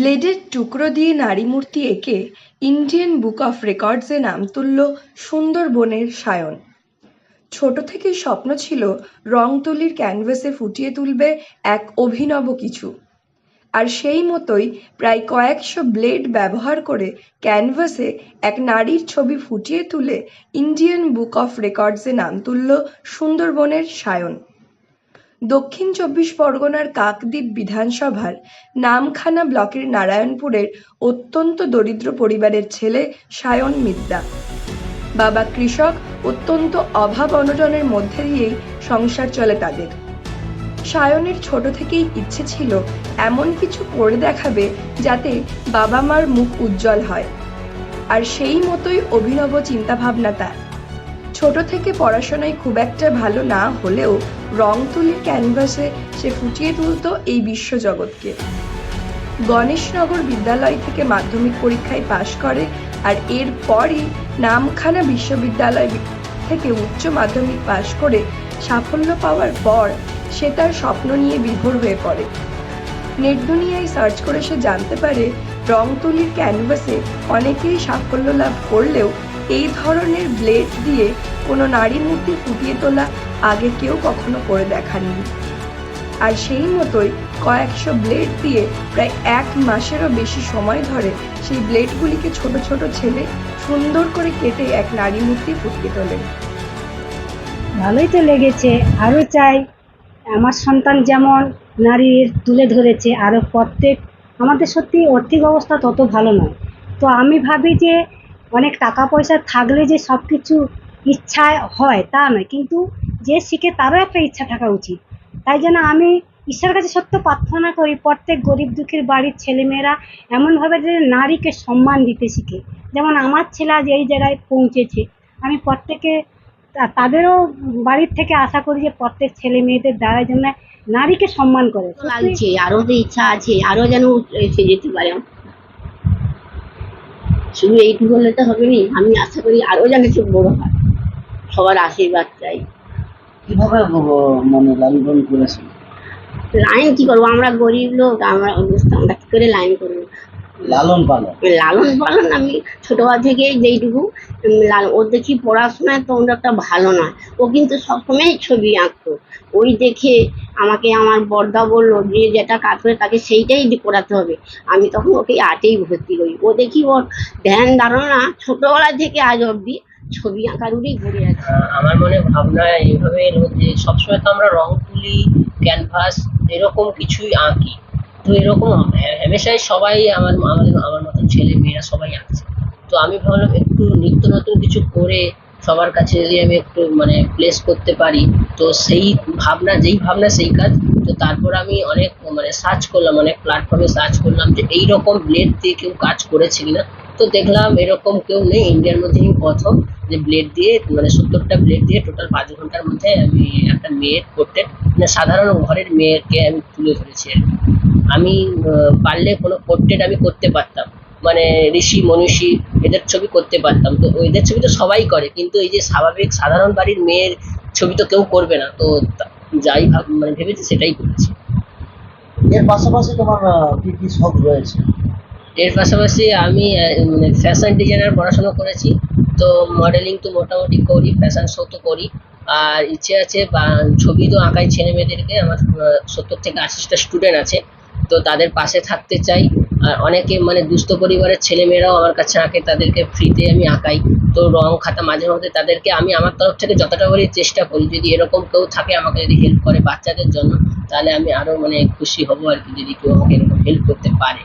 ব্লেডের টুকরো দিয়ে নারীমূর্তি এঁকে ইন্ডিয়ান বুক অফ রেকর্ডসে নাম তুলল সুন্দরবনের সায়ন। ছোট থেকেই স্বপ্ন ছিল রং তুলির ক্যানভাসে ফুটিয়ে তুলবে এক অভিনব কিছু। আর সেই মতোই প্রায় কয়েকশো ব্লেড ব্যবহার করে ক্যানভাসে এক নারীর ছবি ফুটিয়ে তুলে ইন্ডিয়ান বুক অফ রেকর্ডসে নাম তুলল সুন্দরবনের সায়ন। দক্ষিণ চব্বিশ পরগনার কাকদ্বীপ বিধানসভার নামখানা ব্লকের নারায়ণপুরের অত্যন্ত দরিদ্র পরিবারের ছেলে সায়ন মিদ্যা বাবা কৃষক অত্যন্ত অভাব অনটনের মধ্যে দিয়েই সংসার চলে তাদের। সায়নের ছোট থেকেই ইচ্ছে ছিল এমন কিছু করে দেখাবে যাতে বাবা মার মুখ উজ্জ্বল হয়। আর সেই মতোই অভিনব চিন্তাভাবনা তার। ছোট থেকে পড়াশোনায় খুব একটা ভালো না হলেও রং তুলির ক্যানভাসে সে ফুটিয়ে তুলত এই বিশ্বজগৎকে। গণেশনগর বিদ্যালয় থেকে মাধ্যমিক পরীক্ষায় পাশ করে আর এরপরই নামখানা বিশ্ববিদ্যালয় থেকে উচ্চ মাধ্যমিক পাশ করে সাফল্য পাওয়ার পর সে তার স্বপ্ন নিয়ে বিভোর হয়ে পড়ে। নেট দুনিয়ায় সার্চ করে সে জানতে পারে রং তুলির ক্যানভাসে অনেকেই সাফল্য লাভ করলেও এই ধরনের ব্লেড দিয়ে কোনো নারী মূর্তি ফুটিয়ে তোলা আগে কেউ কখনো করে দেখাননি। আর সেই মতোই কয়েকশো ব্লেড দিয়ে প্রায় এক মাসেরও বেশি সময় ধরে সেই ব্লেডগুলিকে ছোট ছোট ছেলে সুন্দর করে কেটে এক নারী মূর্তি ফুটিয়ে তোলেন। ভালোই তো লেগেছে। আরও চাই। আমার সন্তান যেমন নারীর তুলে ধরেছে, আরও প্রত্যেক আমাদের সত্যি আর্থিক অবস্থা তত ভালো নয়। তো আমি ভাবি যে অনেক টাকা পয়সা থাকলে যে সব কিছু ইচ্ছা হয় তা নয়। কিন্তু যে শিখে তারও একটা ইচ্ছা থাকা উচিত। তাই জন্য আমি ঈশ্বরের কাছে সত্য প্রার্থনা করি, প্রত্যেক গরিব দুঃখীর বাড়ির ছেলেমেয়েরা এমনভাবে যে নারীকে সম্মান দিতে শিখে। যেমন আমার ছেলে আজ এই জায়গায় পৌঁছেছে। আমি প্রত্যেকে তাদেরও বাড়ির থেকে আশা করি যে প্রত্যেক ছেলে মেয়েদের দ্বারা যেন নারীকে সম্মান করে। লাগছে আরও তো ইচ্ছা আছে, আরও যেন এসে যেতে পারে। শুধু এইটুকু হলে তো হবে নি। আমি আশা করি আরও যেন খুব বড় হয়। সবার আশীর্বাদ চাই। কীভাবে মানে লালন করেছেন লাইন কি করব? আমরা গরিব লোক আমরা আমরা কি করে লাইন করব? লালন পালন? লালন পালন আমি ছোটবেলা থেকে যেইটুকু ওর দেখি পড়াশোনায় তো ওর একটা ভালো নয়। ও কিন্তু সবসময় ছবি আঁকতো। ওই দেখে আমাকে আমার বর্দা বলল যে যেটা কাজ করে তাকে সেইটাই করাতে হবে। আমি তখন ওকে আর্টেই ভর্তি করি। ও দেখি ওর ধ্যান ধারণা ছোটবেলা থেকে আজ অবধি ছবি আঁকার উপরেই ঘুরে আছে। আমার মনে ভাবনা এইভাবে এলো যে সবসময় তো আমরা রং তুলি ক্যানভাস এরকম কিছুই আঁকি। তো এরকম হ্যা- হামেশাই সবাই আমার, আমাদের, আমার মতন ছেলে মেয়েরা সবাই আঁকছে। তো আমি ভাবলাম একটু নিত্য নতুন কিছু করে সবার কাছে যদি আমি একটু মানে প্লেস করতে পারি, তো সেই ভাবনা, যেই ভাবনা সেই কাজ। তো তারপর আমি অনেক মানে সার্চ করলাম, অনেক প্ল্যাটফর্মে সার্চ করলাম যে এইরকম ব্লেড দিয়ে কেউ কাজ করেছে কিনা। তো দেখলাম এরকম কেউ নেই ইন্ডিয়ার মধ্যেই প্রথম যে ব্লেড দিয়ে মানে সত্তরটা ব্লেড দিয়ে টোটাল পাঁচ ঘণ্টার মধ্যে আমি একটা মেয়ের পোর্ট্রেট মানে সাধারণ ঘরের মেয়েকে আমি তুলে ধরেছি আর। আমি পারলে কোনো পোর্ট্রেট আমি করতে পারতাম। মানে ঋষি, মনীষী, এদের ছবি করতে পারতাম। তো এদের ছবি তো সবাই করে, কিন্তু এই যে স্বাভাবিক সাধারণ বাড়ির মেয়ের ছবি তো কেউ করবে না। তো যাই ভাব মানে ভেবেছি সেটাই করেছি। এর পাশাপাশি তোমার কি কি শখ রয়েছে? এর পাশাপাশি আমি মানে ফ্যাশন ডিজাইনার পড়াশোনা করেছি। তো মডেলিং তো মোটামুটি করি ফ্যাশন শো তো করি। আর ইচ্ছে আছে বা ছবি তো আঁকাই ছেলে মেয়েদেরকে, আমার সত্তর থেকে আশিটা স্টুডেন্ট আছে। তো তাদের পাশে থাকতে চাই। আর অনেকে মানে দুস্থ পরিবারের ছেলেমেয়েরাও আমার কাছে আঁকে, তাদেরকে ফ্রিতে আমি আঁকাই। তো রং, খাতা মাঝে মধ্যে তাদেরকে আমি আমার তরফ থেকে যতটা করি চেষ্টা করি। যদি এরকম কেউ থাকে আমাকে যদি হেল্প করে বাচ্চাদের জন্য, তাহলে আমি আরও মানে খুশি হব আর কি, যদি কেউ আমাকে এরকম হেল্প করতে পারে।